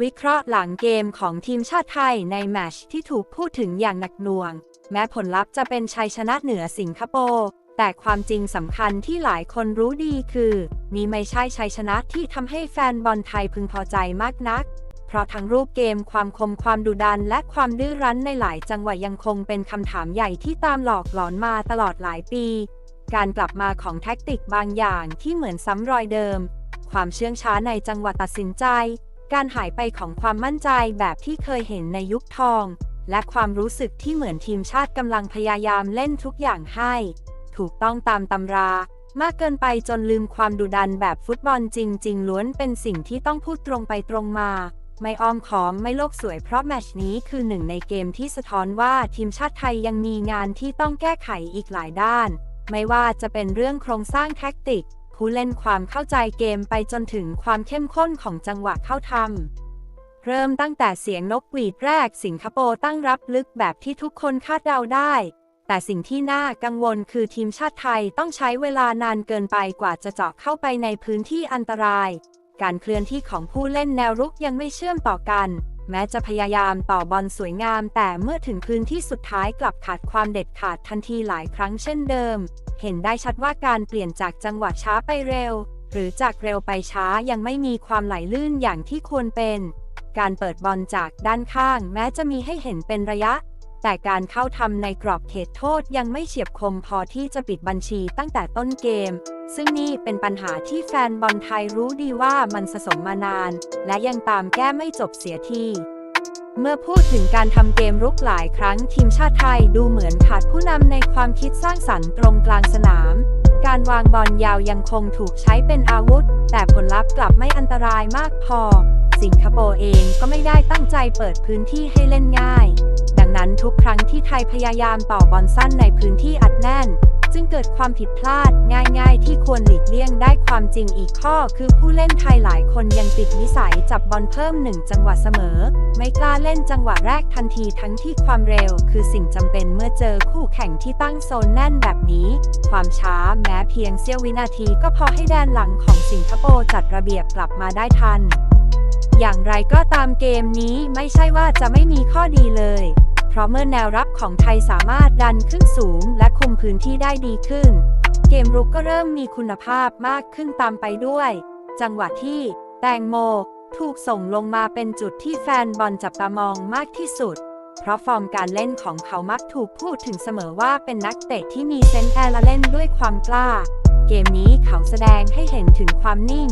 วิเคราะห์หลังเกมของทีมชาติไทยในแมชที่ถูกพูดถึงอย่างหนักหน่วง แม้ผลลัพธ์จะเป็นชัยชนะเหนือสิงคโปร์แต่ความจริงสำคัญที่หลายคนรู้ดีคือ นี่ไม่ใช่ชัยชนะที่ทำให้แฟนบอลไทยพึงพอใจมากนัก เพราะทั้งรูปเกมความคมความดุดันและความดื้อรั้นในหลายจังหวะยังคงเป็นคำถามใหญ่ที่ตามหลอกหลอนมาตลอดหลายปี การกลับมาของแท็กติกบางอย่างที่เหมือนซ้ำรอยเดิม ความเชื่องช้าในจังหวะตัดสินใจ การหายไปของความมั่นใจแบบที่เคยเห็นในยุคทอง และความรู้สึกที่เหมือนทีมชาติกำลังพยายามเล่นทุกอย่างให้ ถูกต้องตามตำรา มากเกินไปจนลืมความดุดันแบบฟุตบอลจริง ๆ ล้วนเป็นสิ่งที่ต้องพูดตรงไปตรงมาไม่อ้อมขอมไม่โลกสวยเพราะแมชนี้คือหนึ่งในเกมที่สะท้อนว่าทีมชาติไทยยังมีงานที่ต้องแก้ไขอีกหลายด้าน ไม่ว่าจะเป็นเรื่องโครงสร้างแท็กติก ผู้เล่นความเข้าใจเกมไปจนถึงความเข้มข้นของจังหวะเข้าทำ เริ่มตั้งแต่เสียงนกหวีดแรกสิงคโปร์ตั้งรับลึกแบบที่ทุกคนคาดเดาได้ แต่สิ่งที่น่ากังวลคือทีมชาติไทยต้องใช้เวลานานเกินไปกว่าจะเจาะเข้าไปในพื้นที่อันตราย การเคลื่อนที่ของผู้เล่นแนวรุกยังไม่เชื่อมต่อกัน แม้จะพยายามต่อบอลสวยงาม แต่เมื่อถึงพื้นที่สุดท้ายกลับขาดความเด็ดขาดทันทีหลายครั้งเช่นเดิม เห็นได้ชัดว่าการเปลี่ยนจากจังหวะช้าไปเร็ว หรือจากเร็วไปช้ายังไม่มีความไหลลื่นอย่างที่ควรเป็น การเปิดบอลจากด้านข้าง แม้จะมีให้เห็นเป็นระยะ แต่การเข้าทำในกรอบเขตโทษยังไม่เฉียบคมพอที่จะปิดบัญชีตั้งแต่ต้นเกม ซึ่งนี่เป็นปัญหาที่แฟนบอลไทยรู้ดีว่ามันสะสมมานาน และยังตามแก้ไม่จบเสียทีเมื่อพูดถึงการทำเกมรุกหลายครั้งทีมชาติไทยดูเหมือนขาดผู้นำในความคิดสร้างสรรค์ตรงกลางสนาม การวางบอลยาวยังคงถูกใช้เป็นอาวุธ แต่ผลลัพธ์กลับไม่อันตรายมากพอ สิงคโปร์เองก็ไม่ได้ตั้งใจเปิดพื้นที่ให้เล่นง่าย นั้นทุกครั้งที่ไทยพยายามต่อบอลสั้นในพื้นที่อัดแน่น จึงเกิดความผิดพลาดง่ายๆ ที่ควรหลีกเลี่ยงได้ความจริงอีกข้อ คือผู้เล่นไทยหลายคนยังติดนิสัยจับบอลเพิ่มหนึ่งจังหวะเสมอ ไม่กล้าเล่นจังหวะแรกทันทีทั้งที่ความเร็ว คือสิ่งจำเป็นเมื่อเจอคู่แข่งที่ตั้งโซนแน่นแบบนี้ ความช้าแม้เพียงเสี้ยววินาทีก็พอให้แดนหลังของสิงคโปร์จัดระเบียบกลับมาได้ทันอย่างไรก็ตามเกมนี้ไม่ใช่ว่าจะไม่มีข้อดีเลย เพราะเมื่อแนวรับของไทยสามารถดันขึ้นสูง และคุมพื้นที่ได้ดีขึ้น เกมรุกก็เริ่มมีคุณภาพมากขึ้นตามไปด้วย จังหวะที่ แตงโม ถูกส่งลงมาเป็นจุดที่แฟนบอลจับตามองมากที่สุด เพราะฟอร์มการเล่นของเขามักถูกพูดถึงเสมอว่าเป็นนักเตะที่มีเซนส์แอร์และเล่นด้วยความกล้า เกมนี้เขาแสดงให้เห็นถึงความนิ่ง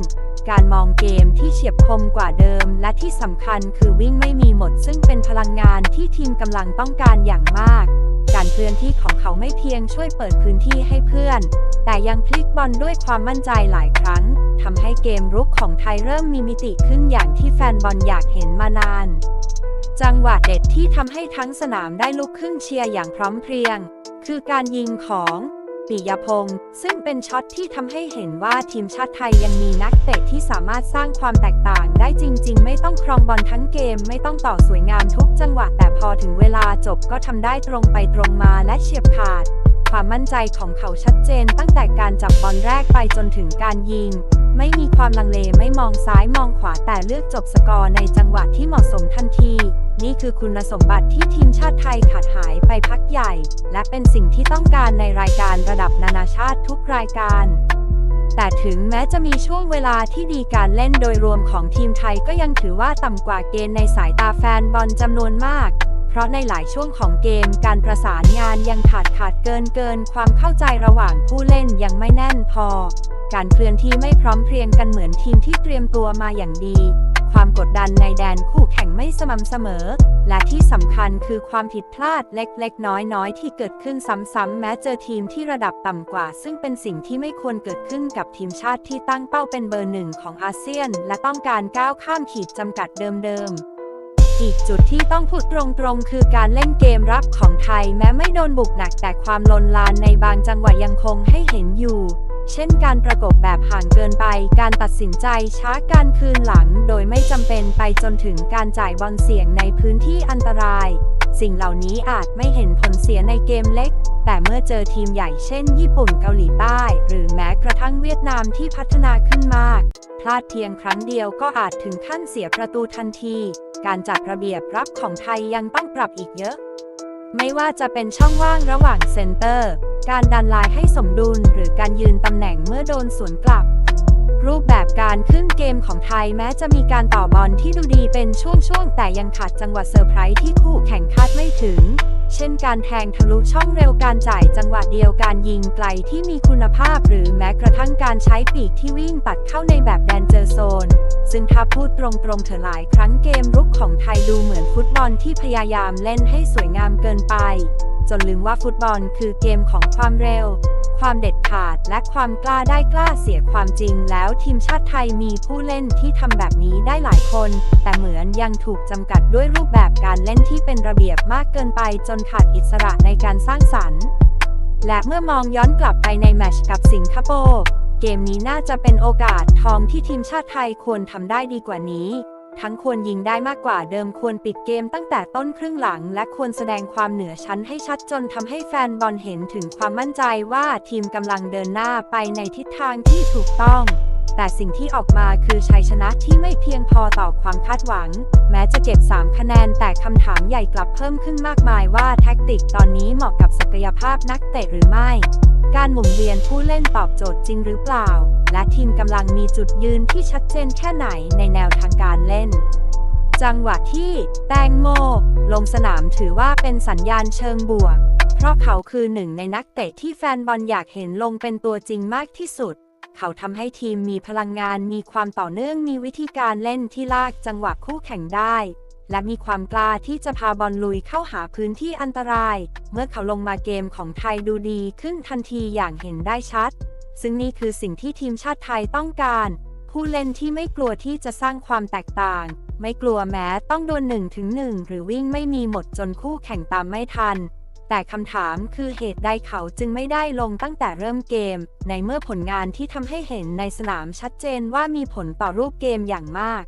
การมองเกมที่เฉียบ มกว่าเดิม และที่สำคัญคือวิ่งไม่มีหมด ซึ่งเป็นพลังงานที่ทีมกำลังต้องการอย่างมาก การเคลื่อนที่ของเขาไม่เพียงช่วยเปิดพื้นที่ให้เพื่อน แต่ยังพลิกบอลด้วยความมั่นใจหลายครั้งทำให้เกมรุกของไทยเริ่มมีมิติขึ้นอย่างที่แฟนบอลอยากเห็นมานาน จังหวะเด็ดที่ทำให้ทั้งสนามได้ลุกขึ้นเชียร์อย่างพร้อมเพรียง คือการยิงของ ปิยพงศ์ซึ่งเป็นช็อตที่ทำให้เห็นว่าทีมชาติไทยยังมีนักเตะที่สามารถสร้างความแตกต่างได้จริง ๆ ไม่ต้องครองบอลทั้งเกม ไม่ต้องต่อสวยงามทุกจังหวะแต่พอถึงเวลาจบก็ทำได้ตรงไปตรงมาและเฉียบขาด ความมั่นใจของเขาชัดเจนตั้งแต่การจับบอลแรกไปจนถึงการยิง ไม่มีความลังเลไม่มองซ้ายมองขวาแต่เลือกจบสกอร์ในจังหวะที่เหมาะสมทันที นี่คือคุณสมบัติที่ทีมชาติไทยขาดหายไปพักใหญ่ และเป็นสิ่งที่ต้องการในรายการระดับนานาชาติทุกรายการ แต่ถึงแม้จะมีช่วงเวลาที่ดีการเล่นโดยรวมของทีมไทยก็ยังถือว่าต่ำกว่าเกณฑ์ในสายตาแฟนบอลจำนวนมาก เพราะในหลายช่วงของเกมการประสานงานยังขาดขาดเกินเกิน ความเข้าใจระหว่างผู้เล่นยังไม่แน่นพอ การเคลื่อนที่ไม่พร้อมเพรียงกันเหมือนทีมที่เตรียมตัวมาอย่างดี ความกดดันในแดนคู่แข่งไม่สม่ำเสมอ และที่สำคัญคือความผิดพลาดเล็กๆ น้อยๆ ที่เกิดขึ้นซ้ำๆ แม้เจอทีมที่ระดับต่ำกว่า ซึ่งเป็นสิ่งที่ไม่ควรเกิดขึ้นกับทีมชาติที่ตั้งเป้าเป็นเบอร์หนึ่งของอาเซียน และต้องการก้าวข้ามขีดจำกัดเดิมๆอีกจุดที่ต้องพูดตรงๆ คือการเล่นเกมรับของไทยแม้ไม่โดนบุกหนักแต่ความลนลานในบางจังหวะยังคงให้เห็นอยู่ เช่นการประกบแบบห่างเกินไป การตัดสินใจช้าการคืนหลัง โดยไม่จำเป็นไปจนถึงการจ่ายบอลเสี่ยงในพื้นที่อันตราย สิ่งเหล่านี้อาจไม่เห็นผลเสียในเกมเล็ก แต่เมื่อเจอทีมใหญ่เช่นญี่ปุ่นเกาหลีใต้ หรือแม้กระทั่งเวียดนามที่พัฒนาขึ้นมาก พลาดเพียงครั้งเดียวก็อาจถึงขั้นเสียประตูทันที การจัดระเบียบรับของไทยยังต้องปรับอีกเยอะ ไม่ว่าจะเป็นช่องว่างระหว่างเซนเตอร์ การดันลายให้สมดุลหรือการยืนตำแหน่งเมื่อโดนสวนกลับ รูปแบบการขึ้นเกมของไทยแม้จะมีการต่อบอลที่ดูดีเป็นช่วงๆ แต่ยังขาดจังหวะเซอร์ไพรส์ที่คู่แข่งคาดไม่ถึง เช่นการแทงทะลุช่องเร็วการจ่ายจังหวะเดียวการยิงไกลที่มีคุณภาพ หรือแม้กระทั่งการใช้ปีกที่วิ่งตัดเข้าในแบบแดนเจอร์โซน ซึ่งถ้าพูดตรงๆเถอะหลายครั้งเกมรุกของไทยดูเหมือนฟุตบอลที่พยายามเล่นให้สวยงามเกินไป จนลืมว่าฟุตบอลคือเกมของความเร็ว ความเด็ดขาดและความกล้าได้กล้าเสียความจริง แล้วทีมชาติไทยมีผู้เล่นที่ทำแบบนี้ได้หลายคน แต่เหมือนยังถูกจำกัดด้วยรูปแบบการเล่นที่เป็นระเบียบมากเกินไปจนขาดอิสระในการสร้างสรรค์และเมื่อมองย้อนกลับไปในแมชกับสิงคโปร์ เกมนี้น่าจะเป็นโอกาสทองที่ทีมชาติไทยควรทำได้ดีกว่านี้ ทั้งควรยิงได้มากกว่าเดิมควรปิดเกมตั้งแต่ต้นครึ่งหลัง และควรแสดงความเหนือชั้นให้ชัดจนทำให้แฟนบอลเห็นถึงความมั่นใจว่าทีมกำลังเดินหน้าไปในทิศทางที่ถูกต้อง แต่สิ่งที่ออกมาคือชัยชนะที่ไม่เพียงพอต่อความคาดหวัง แม้จะเก็บ 3 คะแนนแต่คำถามใหญ่กลับเพิ่มขึ้นมากมายว่าแท็กติกตอนนี้เหมาะกับศักยภาพนักเตะหรือไม่ การหมุนเวียนผู้เล่นตอบโจทย์จริงหรือเปล่า และทีมกำลังมีจุดยืนที่ชัดเจนแค่ไหนในแนวทางการเล่นจังหวะที่แตงโม ลงสนามถือว่าเป็นสัญญาณเชิงบวก เพราะเขาคือหนึ่งในนักเตะที่แฟนบอลอยากเห็นลงเป็นตัวจริงมากที่สุด เขาทำให้ทีมมีพลังงานมีความต่อเนื่องมีวิธีการเล่นที่ลากจังหวะคู่แข่งได้ และมีความกล้าที่จะพาบอลลุยเข้าหาพื้นที่อันตราย เมื่อเขาลงมาเกมของไทยดูดีขึ้นทันทีอย่างเห็นได้ชัด ซึ่งนี่คือสิ่งที่ทีมชาติไทยต้องการ ผู้เล่นที่ไม่กลัวที่จะสร้างความแตกต่าง ไม่กลัวแม้ต้องโดนหนึ่งถึงหนึ่งหรือวิ่งไม่มีหมดจนคู่แข่งตามไม่ทัน แต่คำถามคือเหตุใดเขาจึงไม่ได้ลงตั้งแต่เริ่มเกม ในเมื่อผลงานที่ทำให้เห็นในสนามชัดเจนว่ามีผลต่อรูปเกมอย่างมาก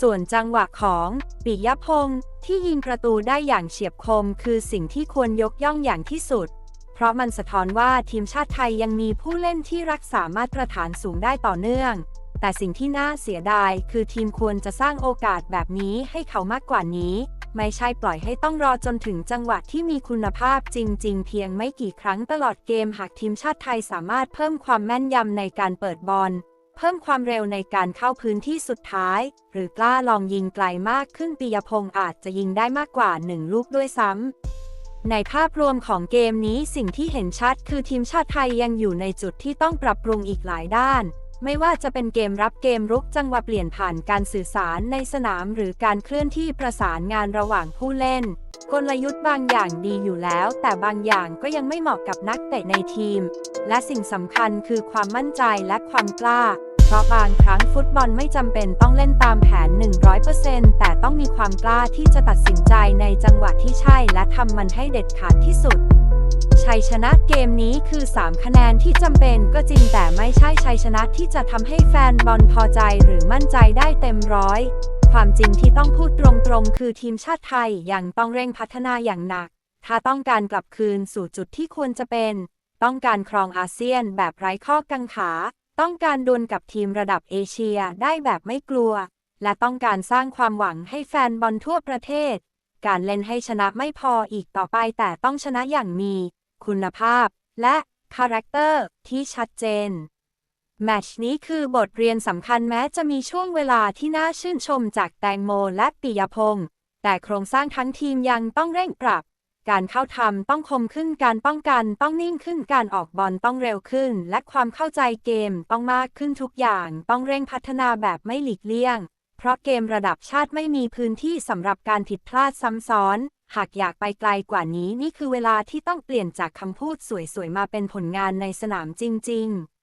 ส่วนจังหวะของปิยพงษ์ที่ยิงประตูได้อย่างเฉียบคม คือสิ่งที่ควรยกย่องอย่างที่สุด เพราะมันสะท้อนว่าทีมชาติไทยยังมีผู้เล่นที่รักษามาตรฐานสูงได้ต่อเนื่อง แต่สิ่งที่น่าเสียดายคือทีมควรจะสร้างโอกาสแบบนี้ให้เขามากกว่านี้ ไม่ใช่ปล่อยให้ต้องรอจนถึงจังหวะที่มีคุณภาพจริง ๆ เพียงไม่กี่ครั้งตลอดเกมหากทีมชาติไทยสามารถเพิ่มความแม่นยำในการเปิดบอล เพิ่มความเร็วในการเข้าพื้นที่สุดท้าย หรือกล้าลองยิงไกลมากขึ้นปิยพงษ์อาจจะยิงได้มากกว่าหนึ่งลูกด้วยซ้ำในภาพรวมของเกมนี้สิ่งที่เห็นชัดคือทีมชาติไทยยังอยู่ในจุดที่ต้องปรับปรุงอีกหลายด้าน ไม่ว่าจะเป็นเกมรับเกมรุกจังหวะเปลี่ยนผ่านการสื่อสารในสนามหรือการเคลื่อนที่ประสานงานระหว่างผู้เล่น กลยุทธ์บางอย่างดีอยู่แล้ว แต่บางอย่างก็ยังไม่เหมาะกับนักเตะในทีม และสิ่งสำคัญคือความมั่นใจและความกล้า เพราะบางครั้งฟุตบอลไม่จำเป็นต้องเล่นตามแผน 100%แต่ต้องมีความกล้าที่จะตัดสินใจในจังหวะที่ใช่และทำมันให้เด็ดขาดที่สุด ชัยชนะเกมนี้คือ 3 คะแนนที่จำเป็นก็จริงแต่ไม่ใช่ชัยชนะที่จะทำให้แฟนบอลพอใจหรือมั่นใจได้เต็มร้อย ความจริงที่ต้องพูดตรงๆ คือทีมชาติไทยยังต้องเร่งพัฒนาอย่างหนัก ถ้าต้องการกลับคืนสู่จุดที่ควรจะเป็น ต้องการครองอาเซียนแบบไร้ข้อกังขา ต้องการดวลกับทีมระดับเอเชียได้แบบไม่กลัว และต้องการสร้างความหวังให้แฟนบอลทั่วประเทศ การเล่นให้ชนะไม่พออีกต่อไปแต่ต้องชนะอย่างมี คุณภาพ และคาแรคเตอร์ที่ชัดเจน แมตช์นี้คือบทเรียนสำคัญแม้จะมีช่วงเวลาที่น่าชื่นชมจากแตงโมและปิยพงษ์แต่โครงสร้างทั้งทีมยังต้องเร่งปรับ การเข้าทำต้องคมขึ้นการป้องกันต้องนิ่งขึ้นการออกบอลต้องเร็วขึ้น และความเข้าใจเกมต้องมากขึ้นทุกอย่าง ต้องเร่งพัฒนาแบบไม่หลีกเลี่ยง เพราะเกมระดับชาติไม่มีพื้นที่สำหรับการผิดพลาดซ้ำซ้อน หากอยากไปไกลกว่านี้นี่คือเวลาที่ต้องเปลี่ยนจากคำพูดสวยๆ มาเป็นผลงานในสนามจริง ๆ